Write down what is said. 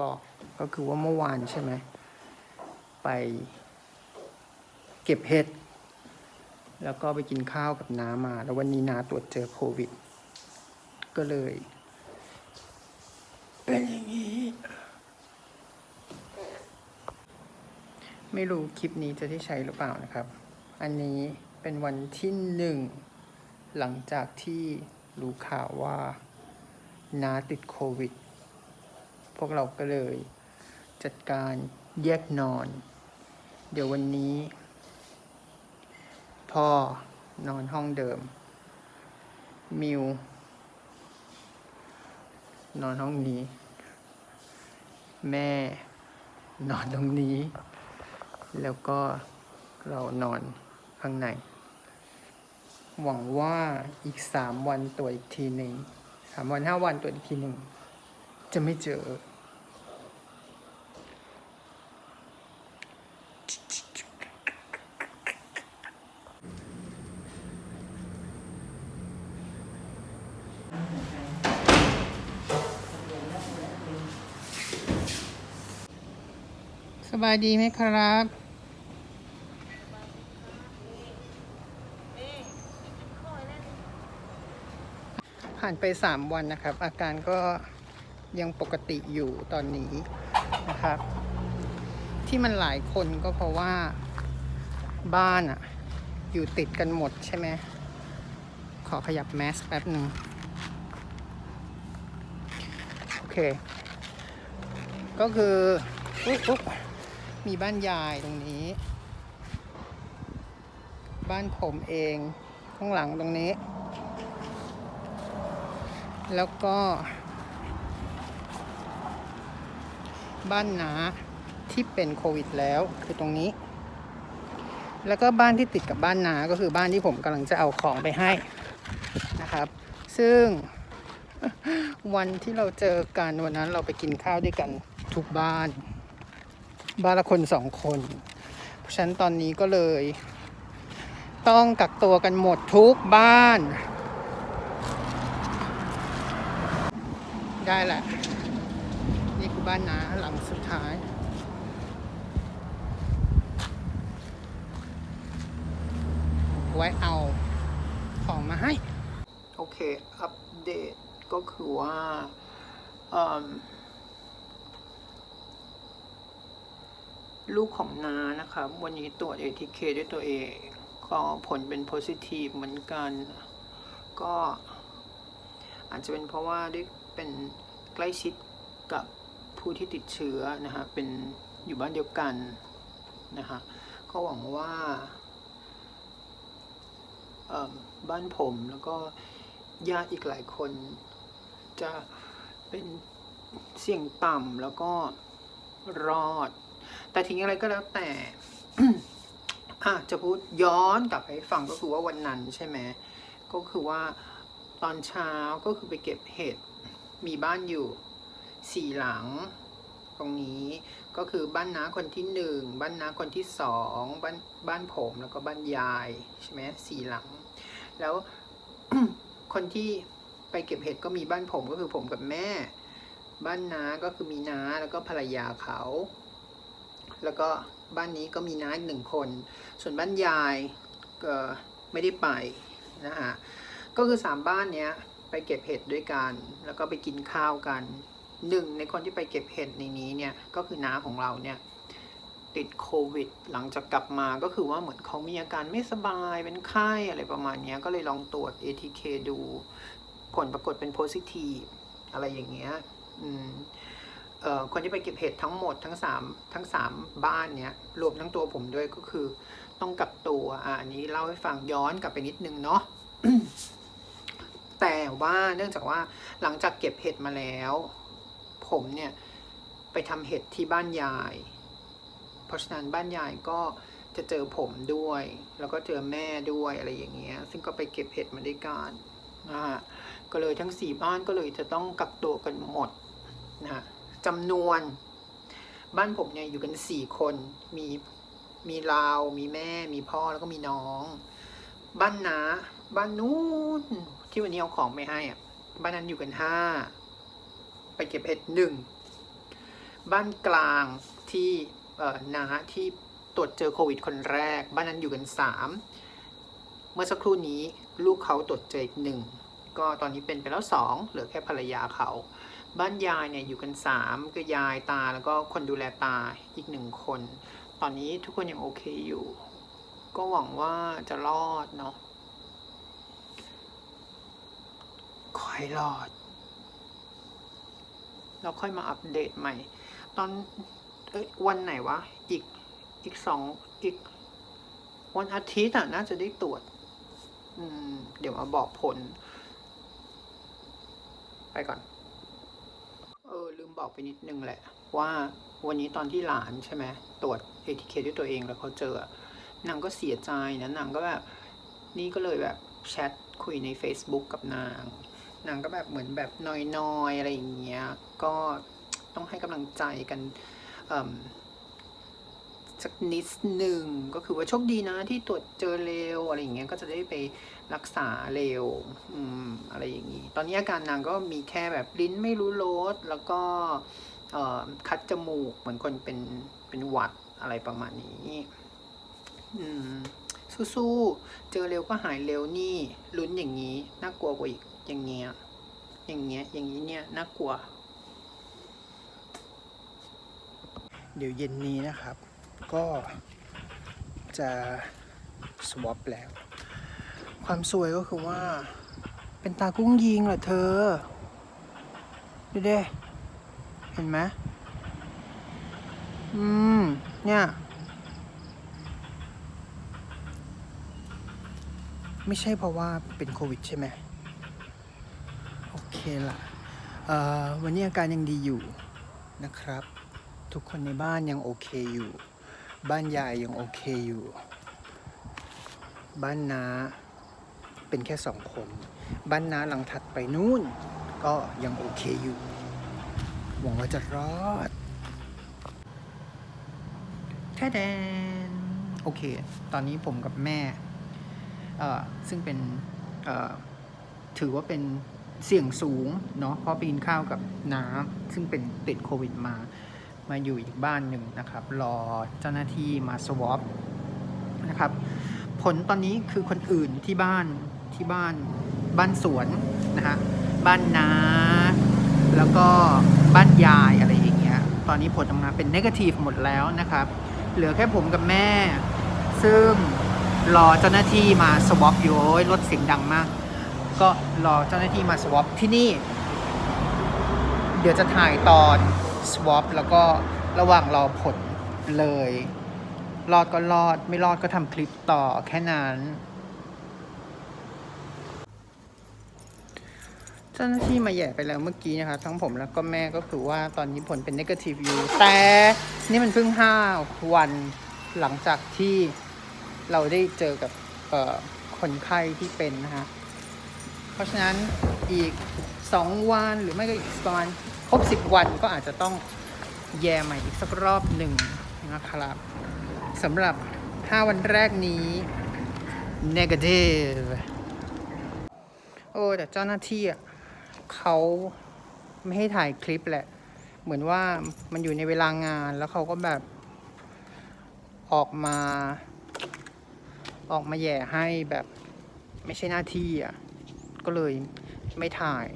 บอกก็คือว่าเมื่อวานใช่ไหมไปเก็บเห็ด แล้วก็ไปกินข้าวกับน้ามา แล้ววันนี้น้าตรวจเจอโควิด ก็เลย เป็นอย่างนี้ ไม่รู้คลิปนี้จะได้ใช้หรือเปล่านะครับ อันนี้เป็นวันที่หนึ่ง หลังจากที่รู้ข่าวว่าน้าติดโควิด พวกเราก็เลย จัดการแยกนอน เดี๋ยววันนี้ พ่อนอนห้องเดิม มิว นอนห้องนี้ แม่ นอนตรงนี้ แล้วก็เรานอนข้างใน หวังว่าอีกสามวันตรวจอีกทีหนึ่งสามวันห้าวันตรวจอีกทีหนึ่ง จะไม่เจอ สบายดีไหมครับ ผ่านไปสามวันนะครับ อาการก็ยังปกติอยู่ตอนนี้นะครับ ที่มันหลายคนก็เพราะว่าบ้านอะอยู่ติดกันหมดใช่ไหม ขอขยับแมสแป๊บหนึ่งโอ เค ก็คืออุ๊ยอุ๊ยมีบ้านยายตรงนี้ บ้านผมเองข้างหลังตรงนี้ แล้วก็ บ้านนาที่เป็นโควิดแล้วคือตรงนี้ แล้วก็บ้านที่ติดกับบ้านนาก็คือบ้านที่ผมกำลังจะเอาของไปให้นะครับ ซึ่ง วันที่เราเจอกันวันนั้นเราไปกินข้าวด้วยกันทุกบ้าน บ้านละคนสองคน เพราะฉะนั้นตอนนี้ก็เลย ต้องกักตัวกันหมดทุกบ้าน ได้แหละ นี่คือบ้านนาหลังสุดท้ายไว้เอาของมาให้ โอเค อัปเดต ก็คือว่าลูกของนานะครับวันนี้ตรวจ ATK ด้วยตัวเอง ก็ผลเป็น positive เหมือนกัน ก็อาจจะเป็นเพราะว่าได้เป็นใกล้ชิดกับผู้ที่ติดเชื้อนะฮะเป็นอยู่บ้านเดียวกันนะฮะก็หวังว่าบ้านผมแล้วก็ญาติอีกหลายคน จะเป็นเสี่ยงต่ำแล้วก็รอด แต่ถึงอะไรก็แล้วแต่อะจะพูดย้อนกลับไปให้ฟังก็คือว่าวันนั้นใช่ไหมก็คือว่าตอนเช้าก็คือไปเก็บเห็ดมีบ้านอยู่สี่หลัง ตรงนี้ก็คือบ้านน้าคนที่หนึ่งบ้านน้าคนที่สองบ้านบ้านผมแล้วก็บ้านยายใช่ไหมสี่หลัง แล้วคนที่ ไปเก็บเห็ดก็มีบ้านผมก็คือผมกับแม่ บ้านน้าก็คือมีน้าแล้วก็ภรรยาเขา แล้วก็บ้านนี้ก็มีน้าอีกหนึ่งคน ส่วนบ้านยายก็ไม่ได้ไปนะฮะก็คือสามบ้านเนี้ยไปเก็บเห็ดด้วยกัน แล้วก็ไปกินข้าวกันหนึ่งในคนที่ไปเก็บเห็ดในนี้เนี่ยก็คือน้าของเราเนี่ยติดโควิด หลังจากกลับมาก็คือว่าเหมือนเขามีอาการไม่สบายเป็นไข้อะไรประมาณนี้ก็เลยลองตรวจ ATK ดู ผลปรากฏเป็น positive อะไรอย่างเงี้ยคนที่ไปเก็บเห็ดทั้งหมดทั้งสามทั้งสามบ้านเนี้ยรวมทั้งตัวผมด้วยก็คือ ต้องกักตัวอะอันนี้เล่าให้ฟังย้อนกลับไปนิดนึงเนาะแต่ว่าเนื่องจากว่าหลังจากเก็บเห็ดมาแล้ว ผมเนี่ยไปทำเห็ดที่บ้านยาย เพราะฉะนั้นบ้านยายก็จะเจอผมด้วย แล้วก็เจอแม่ด้วยอะไรอย่างเงี้ย ซึ่งก็ไปเก็บเห็ดมาด้วยกัน นะฮะก็เลยทั้งสี่บ้านก็เลยจะต้องกักตัวกันหมดนะฮะจำนวนบ้านผมเนี่ยอยู่กันสี่คน มีมีเรา มีแม่ มีพ่อแล้วก็มีน้อง บ้านนาบ้านนู้นที่วันนี้เอาของไปให้อะ บ้านนั้นอยู่กันห้าไปเก็บเห็ดหนึ่งบ้านกลางที่เอ่อนาที่ตรวจเจอโควิดคนแรก บ้านนั้นอยู่กันสาม เมื่อสักครู่นี้ลูกเขาตรวจเจออีกหนึ่งก็ตอนนี้เป็นไปแล้วสองเหลือแค่ภรรยาเขา บ้านยายเนี่ยอยู่กันสามคือยายตาแล้วก็คนดูแลตาอีกหนึ่งคน ตอนนี้ทุกคนยังโอเคอยู่ ก็หวังว่าจะรอดเนาะขอให้รอดเราค่อยมาอัปเดตใหม่ ตอนเอ้ยวันไหนวะ อีกอีกสองอีก วันอาทิตย์อะน่าจะได้ตรวจ เดี๋ยวมาบอกผล ไปก่อน เออ ลืมบอกไปนิดนึงแหละ ว่าวันนี้ตอนที่หลานใช่ไหมตรวจเอทีเคด้วยตัวเองแล้วเขาเจอนางก็เสียใจนะนางก็แบบ นี่ก็เลยแบบแชทคุยใน Facebook กับนาง นางก็แบบเหมือนแบบนอยๆ อะไรอย่างเงี้ย ก็ต้องให้กำลังใจกันเอิ่ม สักนิดหนึ่งก็คือว่าโชคดีนะที่ตรวจเจอเร็วอะไรอย่างเงี้ยก็จะได้ไปรักษาเร็วอืมอะไรอย่างงี้ ตอนนี้อาการนางก็มีแค่แบบลิ้นไม่รู้รสแล้วก็เอ่อคัดจมูกเหมือนคนเป็นเป็นหวัดอะไรประมาณนี้อืมสู้ๆ เจอเร็วก็หายเร็วนี่ลุ้นอย่างนี้น่ากลัวกว่าอีกอย่างเงี้ยอย่างเงี้ยอย่างนี้เนี่ยน่ากลัว เดี๋ยวเย็นนี้นะครับ ก็จะสวอปแล้ว ความสวยก็คือว่า เป็นตากุ้งยิงเหรอเธอ ดูเด้เห็นไหมอืม เนี่ย ไม่ใช่เพราะว่าเป็นโควิดใช่ไหม โอเคละเอ่อวันนี้อาการยังดีอยู่นะครับ ทุกคนในบ้านยังโอเคอยู่ บ้านยายยังโอเคอยู่ บ้านน้าเป็นแค่สองคน บ้านน้าหลังถัดไปนู่น ก็ยังโอเคอยู่ หวังว่าจะรอดแค่แดน โอเค ตอนนี้ผมกับแม่ เอ่อ ซึ่งเป็น เอ่อ ถือว่าเป็นเสี่ยงสูง เนาะเพราะไปกินข้าวกับน้าซึ่งเป็นติดโควิดมา มาอยู่อีกบ้านหนึ่งนะครับ รอเจ้าหน้าที่มาสวอปนะครับ ผลตอนนี้คือคนอื่นที่บ้านที่บ้านบ้านสวนนะฮะบ้านนาแล้วก็บ้านยายอะไรอย่างเงี้ย ตอนนี้ผลออกมาเป็นนกาทีฟหมดแล้วนะครับ เหลือแค่ผมกับแม่ ซึ่งรอเจ้าหน้าที่มาสวอปอยู่โอ้ยรถเสียงดังมาก ก็รอเจ้าหน้าที่มาสวอปที่นี่ เดี๋ยวจะถ่ายตอน swap แล้วก็ระหว่างรอผลเลย รอดก็รอด ไม่รอดก็ทำคลิปต่อแค่นั้นเจ้าหน้าที่มาแย่ไปแล้วเมื่อกี้นะคะ ทั้งผมแล้วก็แม่ก็คือว่าตอนนี้ผลเป็น negative อยู่ แต่นี่มันเพิ่ง 5 วันหลังจากที่เราได้เจอกับคนไข้ที่เป็นนะคะ เพราะฉะนั้นอีก 2 วันหรือไม่ก็อีกประมาณ ครบ 10 วันก็อาจจะต้องแย่ใหม่อีกสักรอบหนึ่งนะครับสำหรับ 5 วันแรกนี้ negative โอ้แต่เจ้าหน้าที่อะเขาไม่ให้ถ่ายคลิปแหละ เหมือนว่ามันอยู่ในเวลางานแล้วเขาก็แบบออกมา ออกมาแย่ให้แบบไม่ใช่หน้าที่อะ ก็เลยไม่ถ่าย